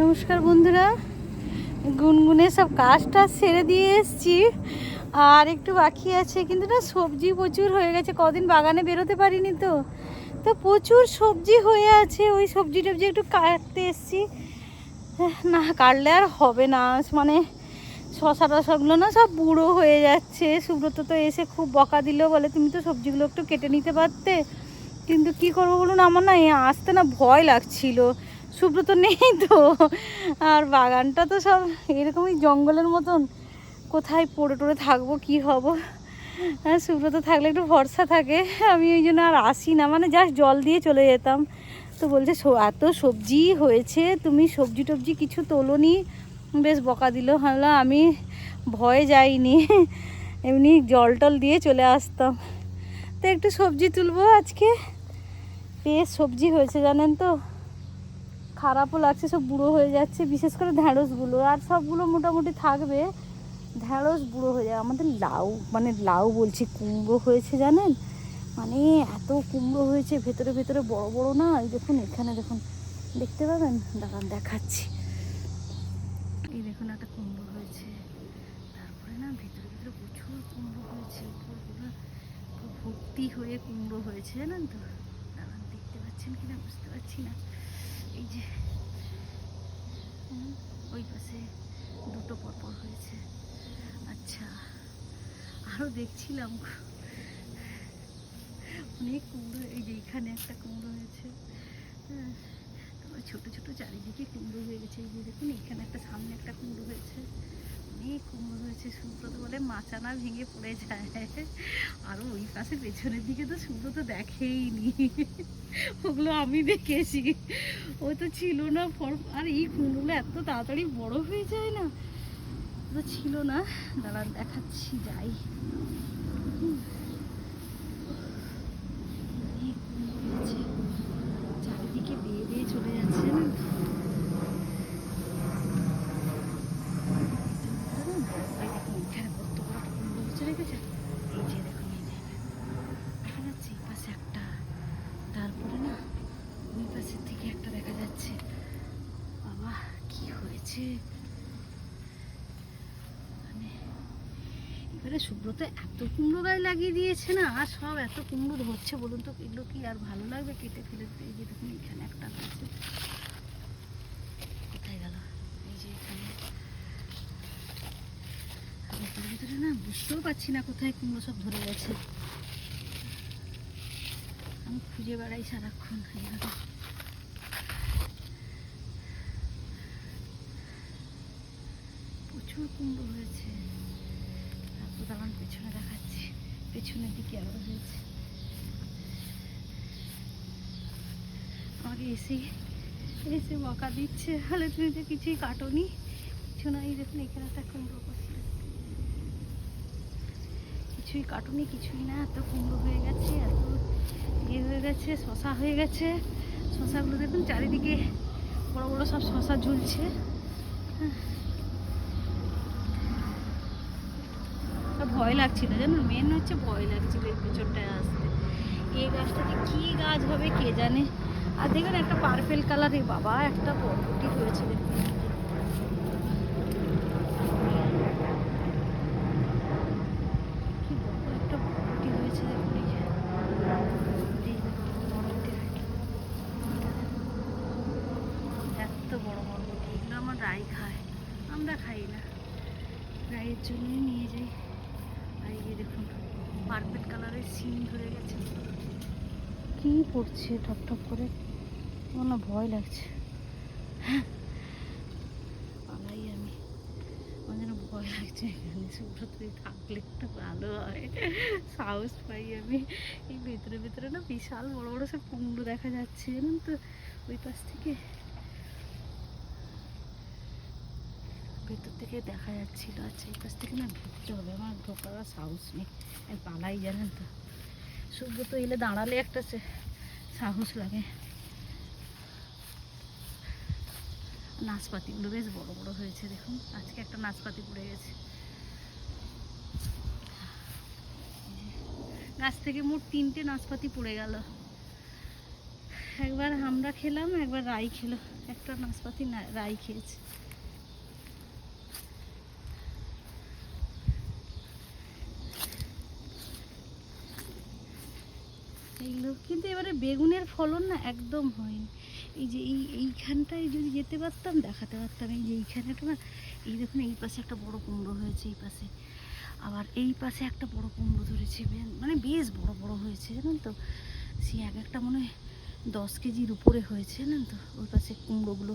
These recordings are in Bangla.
নমস্কার বন্ধুরা। গুনগুনে সব কাজ টাজ সেরে দিয়ে এসছি। আর একটু বাকি আছে, কিন্তু না সবজি প্রচুর হয়ে গেছে। কদিন বাগানে বেরোতে পারিনি তো। তো প্রচুর সবজি হয়ে আছে। ওই সবজি টবজি একটু কাটতে এসছি। না, কাটলে আর হবে না। মানে শশা টশাগুলো না সব বুড়ো হয়ে যাচ্ছে। সুব্রত তো এসে খুব বকা দিল, বলে, তুমি তো সবজিগুলো একটু কেটে নিতে পারতে। কিন্তু কি করব বলুন? আমার না আসতে না ভয় লাগছিল। সুব্রত নেই তো। আর বাগানটা তো সব এরকমই জঙ্গলের মতন। কোথায় পড়ে টড়ে থাকব, কি হব? হ্যাঁ সুব্রত থাকলে একটু ভরসা থাকে। আমি ওই জন্য আর আসি না মানে জাস্ট জল দিয়ে চলে যেতাম। তো বলছে এত সবজি হয়েছে, তুমি সবজি টবজি কিছু তোলোনি? বেশ বকা দিল হামলা আমি ভয়ে যাইনি। এমনি জল টল দিয়ে চলে আসতাম। তো একটু সবজি তুলবো আজকে। বেশ সবজি হয়েছে, জানেন তো? খারাপও লাগছে, সব বুড়ো হয়ে যাচ্ছে, বিশেষ করে ঢ্যাঁড়সগুলো। আর সবগুলো মোটামুটি থাকবে। ঢ্যাঁড়স বুড়ো হয়ে যায় আমাদের লাউ মানে লাউ বলছি, কুমড়ো হয়েছে জানেন? মানে এত কুমড়ো হয়েছে, ভেতরে ভেতরে বড় বড় না। দেখুন, এখানে দেখুন। দেখতে পাবেন? দাঁড়ান, দেখাচ্ছি। এই দেখুন, একটা কুমড়ো হয়েছে। তারপরে না, ভেতরে ভেতরে প্রচুর কুমড়ো হয়েছে। ভর্তি হয়ে কুমড়ো হয়েছে, জানেন তো? দাঁড়ান, দেখতে পাচ্ছেন কিনা? বুঝতে পারছি না। এই যে ওই পাশে দুটো পরপর হয়েছে। আচ্ছা আরও দেখছিলাম। অনেক কুমড়ো, এই যে এখানে একটা কুমড়ো হয়েছে। হ্যাঁ ছোট ছোটো ছোটো চারিদিকে কুমড়ো হয়ে গেছে। এই যে দেখুন, এখানে একটা সামনে একটা কুমড়ো হয়েছে। কুমড়ো হয়েছে সুব্রত বলে মাচানা ভেঙে পড়ে যায়। আর ওই পাশে পেছনের দিকে তো সুব্রত দেখেই নি। ওগুলো আমি দেখেছি। ওই তো ছিল না আর এই কুমড়োগুলো এত তাড়াতাড়ি বড় হয়ে যায় না। ছিল না। দাঁড়ান দেখাচ্ছি, যাই হুম। অনেক কুমড়ো হয়েছে। চারিদিকে বেয়ে বেয়ে চলে যাচ্ছে না এই দেখুন, এখানে কত বড় একটা কুমড়ো হয়েছে দেখেছেন? এই যে দেখুন, এই যে। দেখা যাচ্ছে এই পাশে একটা তারপরে না ওই পাশের থেকে একটা দেখা যাচ্ছে বাবা কি হয়েছে মানে এবারে সুব্রত এত কুমড়ো গায়ে লাগিয়ে দিয়েছে না, আর সব এত কুমড়ো ধরছে বলুন তো, এগুলো কি আর ভালো লাগবে কেটে ফেলে? এই যে দেখুন, এখানে একটা আছে। কোথায় গেল? এই যে এখানে ভিতরে না বুঝতেও পারছি না কোথায় কুমড়ো সব ধরে গেছে। আমি খুঁজে বেড়াই সারাক্ষণ এইভাবে। প্রচুর কুমড়ো হয়েছে। দাঁড়ান, পেছনে দেখাচ্ছি। পেছনের দিকে আবার হয়েছে। আমাকে এসে এসে বকা দিচ্ছে। তাহলে তুমি তো কিছুই কাটোনি। কিছু না এই দেখুন, এখানে একটা কুমড়ো করছে কিছুই কাটুনি, কিছুই না। এত কুমড়ো হয়ে গেছে, এত ইয়ে হয়ে গেছে, শশা হয়ে গেছে। শশাগুলো দেখুন, চারিদিকে বড় বড় সব শশা ঝুলছে। হ্যাঁ। আর ভয় লাগছিল, জানো? মেন হচ্ছে ভয় লাগছিল এই পেছনটায় আসতে। এই গাছটাতে কি গাছ হবে কে জানে? আর দেখুন একটা পার্পেল কালারের বাবা, একটা বরবটি হয়েছে আমার খাই না। রায়ের জন্যই নিয়ে যাই। পার্পেল কালারের সিম ধরে গেছে। কি পড়ছে ঠপ ঠপ করে? আমার না ভয় লাগছে। পালাই আমি। আমার যেন ভয় লাগছে এখানে। সুব্রত থাকলে একটু ভালো হয়। সাহস পাই আমি। এই ভেতরে ভেতরে না বিশাল বড় বড় সব কুমড়ো দেখা যাচ্ছে। জানেন তো? ওই পাশ থেকে ভেতর থেকে দেখা যাচ্ছিল। আচ্ছা এই পাশ থেকে না ঢুকতে হবে। আমার ঢোকার সাহস নেই। পালাই জানেন তো। সূর্য তো এলে দাঁড়ালে একটা সাহস লাগে। নাশপাতিগুলো বেশ বড় বড় হয়েছে, দেখুন। আজকে একটা নাশপাতি পড়ে গেছে। গাছ থেকে মোট তিনটে নাশপাতি পড়ে গেল। একবার আমরা খেলাম, একবার রাই খেলো। একটা নাশপাতি না, রাই খেয়েছে। এইগুলো কিন্তু এবারে বেগুনের ফলন না একদম হয়নি। এই যে এই, এইখানটায় যদি যেতে পারতাম, দেখাতে পারতাম। এই যে এইখানেটা না, এই দেখুন, এই পাশে একটা বড় কুমড়ো হয়েছে এই পাশে। আবার এই পাশে একটা বড় কুমড়ো ধরেছে মানে বেশ বড় বড় হয়েছে, জানেন তো? সে এক একটা মনে হয় দশ কেজির উপরে হয়েছে, জানেন তো? ওই পাশে কুমড়োগুলো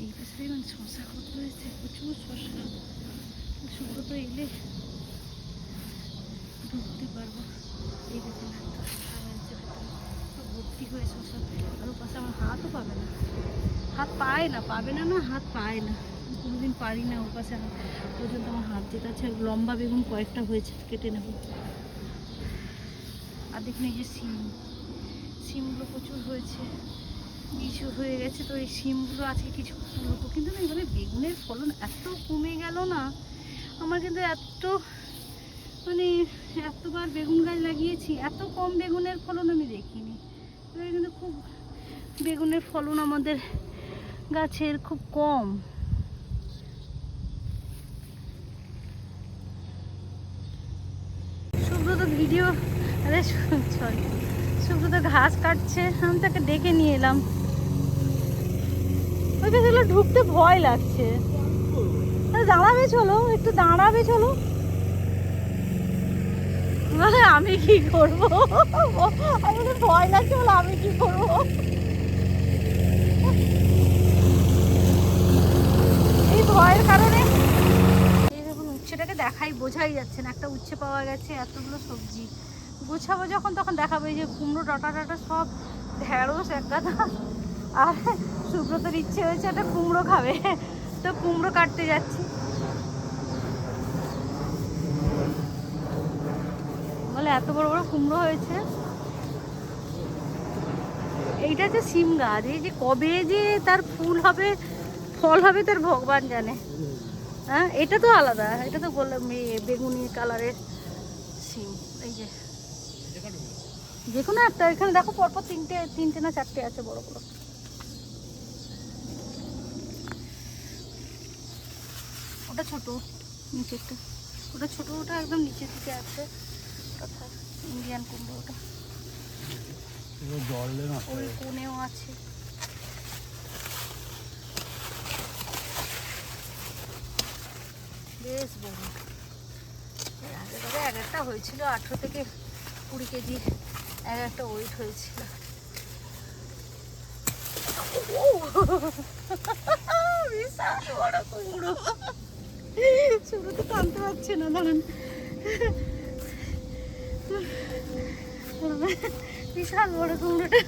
এই পাশে মানে শশা কত হয়েছে প্রচুর শশা সুব্রত এলে ঢুকতে পারব এই দেখুন ভর্তি হয়ে শশা আর পাশে আমার হাতও পাবে না হাত পায় না পাবে না না হাত পায় না কোনোদিন পারি না ওর পাশে পর্যন্ত আমার হাত যেটা আছে লম্বা বেগুন কয়েকটা হয়েছে কেটে নেব আর দেখুন এই যে সিম সিমগুলো প্রচুর হয়েছে কিছু হয়ে গেছে, তো এই সিমগুলো আজকে কিছু তুলবো কিন্তু না, এবারে বেগুনের ফলন এত কমে গেল না। আমার কিন্তু এত মানে এতবার বেগুন গাছ লাগিয়েছি, এত কম বেগুনের ফলন আমি দেখিনি। এবারে কিন্তু খুব বেগুনের ফলন আমাদের গাছের খুব কম। সুব্রত ভিডিও, আরে সরি সুব্রত ঘাস কাটছে, আমি তাকে ডেকে নিয়ে এলাম। ওই বেগুলো ঢুকতে ভয় লাগছে। দাঁড়াবে, চলো, একটু দাঁড়াবে, চলো। আরে আমি কি করব? আমি ভয় লাগছে, বলে, আমি কি করব? এই ভয়ের কারণে। এই দেখুন, উচ্ছেটাকে দেখাই, বোঝাই যাচ্ছে না, একটা উচ্ছে পাওয়া গেছে, এতগুলো সবজি। গোছাবো যখন, তখন দেখাবো যে কুমড়ো, ডাটা টাটা সব ঢেঁড়স, এক গাদা। আর সুব্রতর ইচ্ছে হয়েছে, একটা কুমড়ো খাবে। তো কুমড়ো কাটতে যাচ্ছি। বলে, এত বড় বড় কুমড়ো হয়েছে। এইটা যে সিম গাছ। এই যে কবে যে তার ফুল হবে, ফল হবে, তার ভগবান জানে। হ্যাঁ এটা তো আলাদা। এটা তো এই বেগুনি কালারের সিম এই যে। যে কোনো একটা, এখানে দেখো পরপর তিনটে তিনটে না চারটে আছে বড় বড়। ওটা ছোট নিচেরটা। ওটা ছোট ওটা একদম নিচের দিকে আছে। ইন্ডিয়ান কুমড়ো ওটা। ওই কোণেও আছে। বেশ বড়। আগেবারে এক একটা হয়েছিল আঠেরো থেকে কুড়ি কেজি। এক একটা ওয়েট হয়েছিল। ও! বিশাল বড় কুমড়ো। শুরু তো টানতে পারছে না, দাঁড়ান। বিশাল বড় কুমড়োটা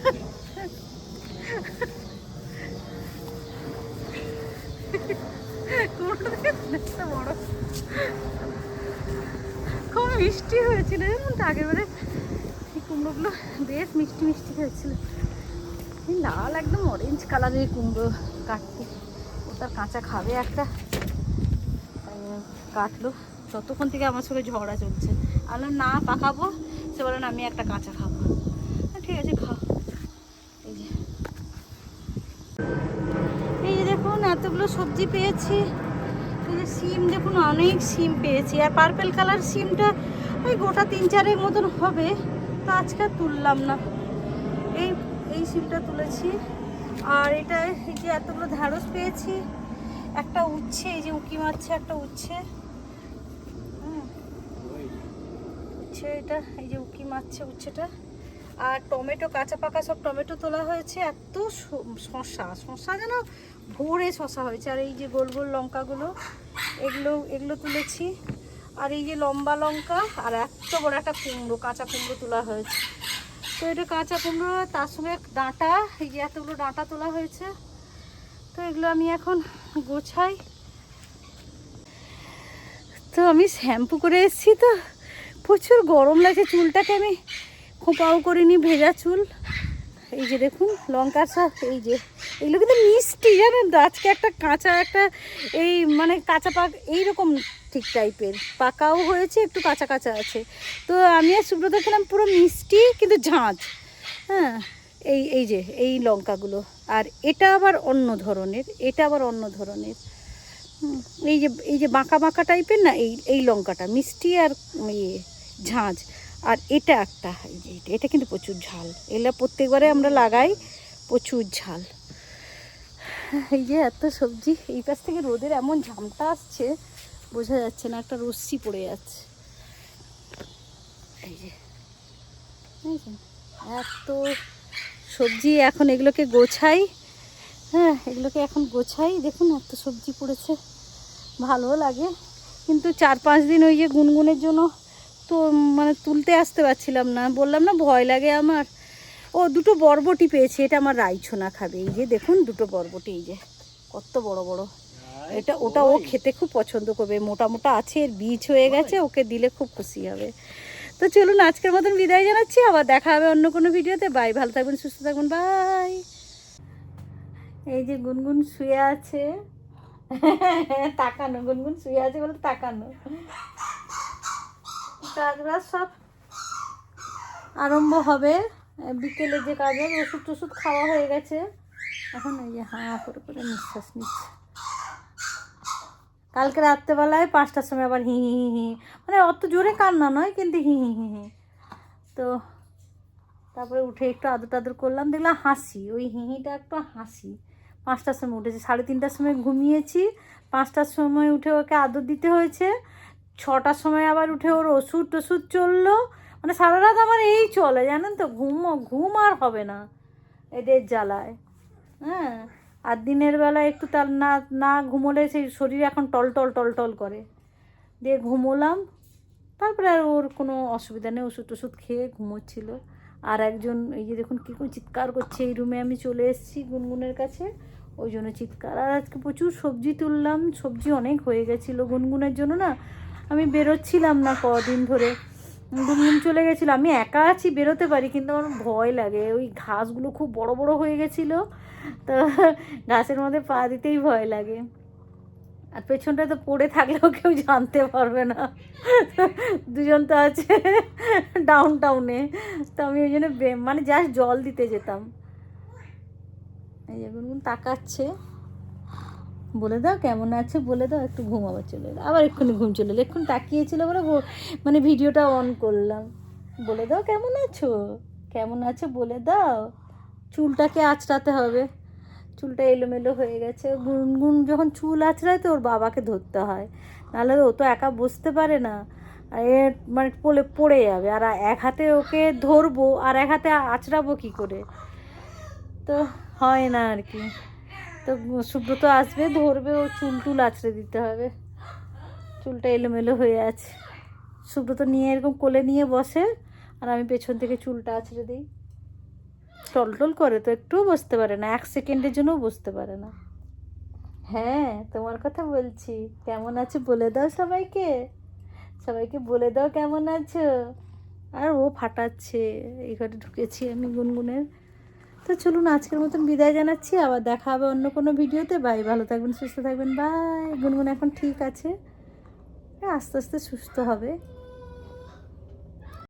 কুমড়োটা বড়। খুব মিষ্টি হয়েছিল জানেন তো আগের বারে এই কুমড়োগুলো বেশ মিষ্টি মিষ্টি হয়েছিল। লাল, একদম অরেঞ্জ কালারের কুমড়ো কাটতে। ও তার কাঁচা খাবে একটা। কাটলো। ততক্ষণ থেকে আমার সঙ্গে ঝগড়া চলছে। আমরা না, পাকাবো। সে বলেন আমি একটা কাঁচা খাব। ঠিক আছে, খাও। এই যে। এই দেখুন, এতগুলো সবজি পেয়েছি। সিম, দেখুন, অনেক সিম পেয়েছি। আর পার্পেল কালার সিমটা ওই গোটা তিন চারের মতন হবে। তো আজকে তুললাম না। এই এই সিমটা তুলেছি। আর এটা, এই যে এতগুলো ঢ্যাঁড়স পেয়েছি। একটা উচ্ছে, এই যে উকি মারছে একটা উচ্ছে। উচ্ছে এটা, এই যে উকি মারছে উচ্ছেটা। আর টমেটো, কাঁচা পাকা সব টমেটো তোলা হয়েছে, এত শ- শসা। শসা যেন ভোরে শসা হয়েছে। আর এই যে গোল গোল লঙ্কাগুলো, এগুলো এগুলো তুলেছি। আর এই যে লম্বা লঙ্কা, আর এত বড় একটা কুমড়ো, কাঁচা কুমড়ো তোলা হয়েছে। তো এটা কাঁচা কুমড়ো, তার সঙ্গে ডাঁটা, এই যে এতগুলো ডাঁটা তোলা হয়েছে। তো এগুলো আমি এখন গোছাই। তো আমি শ্যাম্পু করে এসেছি তো। প্রচুর গরম লাগছে, চুলটাকে আমি খোঁপাও করিনি, ভেজা চুল। এই যে দেখুন, লঙ্কার শাক, এই যে। এগুলো কিন্তু মিষ্টি, জানেন তো? আজকে একটা কাঁচা, একটা এই মানে কাঁচা পাক, এইরকম ঠিক টাইপের। পাকাও হয়েছে, একটু কাঁচা কাঁচা আছে। তো আমি আর সুব্রত খেলাম পুরো মিষ্টি, কিন্তু ঝাঁঝ হ্যাঁ। এই এই যে, এই লঙ্কাগুলো। আর এটা আবার অন্য ধরনের, এটা আবার অন্য ধরনের। এই যে এই যে বাঁকা বাঁকা টাইপের না, এই এই লঙ্কাটা, মিষ্টি আর ইয়ে ঝাঁঝ আর এটা একটা এটা কিন্তু প্রচুর ঝাল। এগুলো প্রত্যেকবারে আমরা লাগাই, প্রচুর ঝাল। এই যে এত সবজি, এই পাশ থেকে রোদের এমন ঝামটা আসছে, বোঝা যাচ্ছে না, একটা রশ্মি পড়ে যাচ্ছে। এই যে? এত সবজি এখন এগুলোকে গোছাই। হ্যাঁ এগুলোকে এখন গোছাই। দেখুন, এত সবজি পড়েছে। ভালো লাগে। কিন্তু চার পাঁচ দিন ওই যে গুনগুনের জন্য তো মানে তুলতে আসতে পারছিলাম না। বললাম, না, ভয় লাগে আমার। ও, দুটো বরবটি পেয়েছে। এটা আমার রাইছোনা খাবে। এই যে দেখুন, দুটো বরবটি, এই যে। কত বড় বড়। এটা, ওটা ও খেতে খুব পছন্দ করবে। মোটা মোটা আছে, এর বীজ হয়ে গেছে, ওকে দিলে খুব খুশি হবে। তো চলুন আজকের মতন বিদায় জানাচ্ছি, আবার দেখা হবে অন্য কোনো ভিডিওতে। বাই, ভালো থাকবেন, সুস্থ থাকবেন, বাই। এই যে গুনগুন শুয়ে আছে। তাকানো, গুনগুন শুয়ে আছে বলে তাকানো। কাজবাজ সব আরম্ভ হবে। বিকেলে যে কাজ হবে ওষুধ টষুধ খাওয়া হয়ে গেছে। এখন এই যে হাঁ করে করে নিঃশ্বাস নিচ্ছে। কালকে রাত্রেবেলায় পাঁচটার সময় আবার হি হি হি হি মানে অত জোরে কান্না নয়, কিন্তু হি হি হি হি। তো তারপরে উঠে একটু আদর টাদর করলাম, দেখলাম হাসি, ওই হিহিটা একটু হাসি। পাঁচটার সময় উঠেছে, সাড়ে তিনটার সময় ঘুমিয়েছি, পাঁচটার সময় উঠে ওকে আদর দিতে হয়েছে, ছটার সময় আবার উঠে ওর ওষুধ টষুধ চলল মানে সারা রাত আমার এই চলে, জানেন তো, ঘুম ঘুম আর হবে না, এদের জ্বালায় হ্যাঁ। আর দিনের বেলা একটু তার না না ঘুমোলে সেই শরীর এখন টল টল টল টল করে। দিয়ে ঘুমোলাম, তারপরে আর ওর কোনো অসুবিধা নেই, ওষুধ টষুধ খেয়ে ঘুমোচ্ছিল। আর একজন, এই যে দেখুন কী করে চিৎকার করছে, এই রুমে আমি চলে এসেছি গুনগুনের কাছে, ওই জন্য চিৎকার। আর আজকে প্রচুর সবজি তুললাম, সবজি অনেক হয়ে গেছিল গুনগুনের জন্য না, আমি বেরোচ্ছিলাম না কদিন ধরে। গুনগুন চলে গেছিল। আমি একা আছি, বেরোতে পারি, কিন্তু আমার ভয় লাগে। ওই ঘাসগুলো খুব বড় বড় হয়ে গেছিল, তো ঘাসের মধ্যে পা দিতেই ভয় লাগে। আর পেছনটা তো পড়ে থাকলেও কেউ জানতে পারবে না। দুজন তো আছে ডাউন টাউনে তো আমি ওই জন্য মানে জাস্ট জল দিতে যেতাম। এই গুনগুন তাকাচ্ছে। বলে দাও, কেমন আছে বলে দাও, একটু ঘুম আবার চলে এলো। আবার এক্ষুনি ঘুম চলে এলো। এক্ষুনি তাকিয়েছিল বলে মানে ভিডিওটা অন করলাম। বলে দাও, কেমন আছো? কেমন আছো বলে দাও। চুলটাকে আঁচড়াতে হবে। চুলটা এলোমেলো হয়ে গেছে। গুনগুন যখন চুল আঁচড়ায় তো ওর বাবাকে ধরতে হয়। নাহলে ও তো একা বসতে পারে না। এ মানে পড়ে পড়ে যাবে। আর এক হাতে ওকে ধরবো, আর এক হাতে আঁচড়াবো কী করে? তো হয় না আর কি। তো সুব্রত আসবে, ধরবে ও চুল টুল আঁচড়ে দিতে হবে। চুলটা এলোমেলো হয়ে আছে। সুব্রত নিয়ে এরকম কোলে নিয়ে বসে, আর আমি পেছন থেকে চুলটা আঁচড়ে দিই। টলটল করে তো একটুও বসতে পারে না, এক সেকেন্ডের জন্যও বসতে পারে না। হ্যাঁ তোমার কথা বলছি। কেমন আছো বলে দাও সবাইকে। সবাইকে বলে দাও কেমন আছো। আর ও ফাটাচ্ছে, এই ঘরে ঢুকেছি আমি গুনগুনের। তো চলুন আজকের মতন বিদায় জানাচ্ছি, আবার দেখা হবে অন্য কোনো ভিডিওতে। বাই, ভালো থাকবেন, সুস্থ থাকবেন, বাই। গুনগুন এখন ঠিক আছে। আস্তে আস্তে সুস্থ হবে।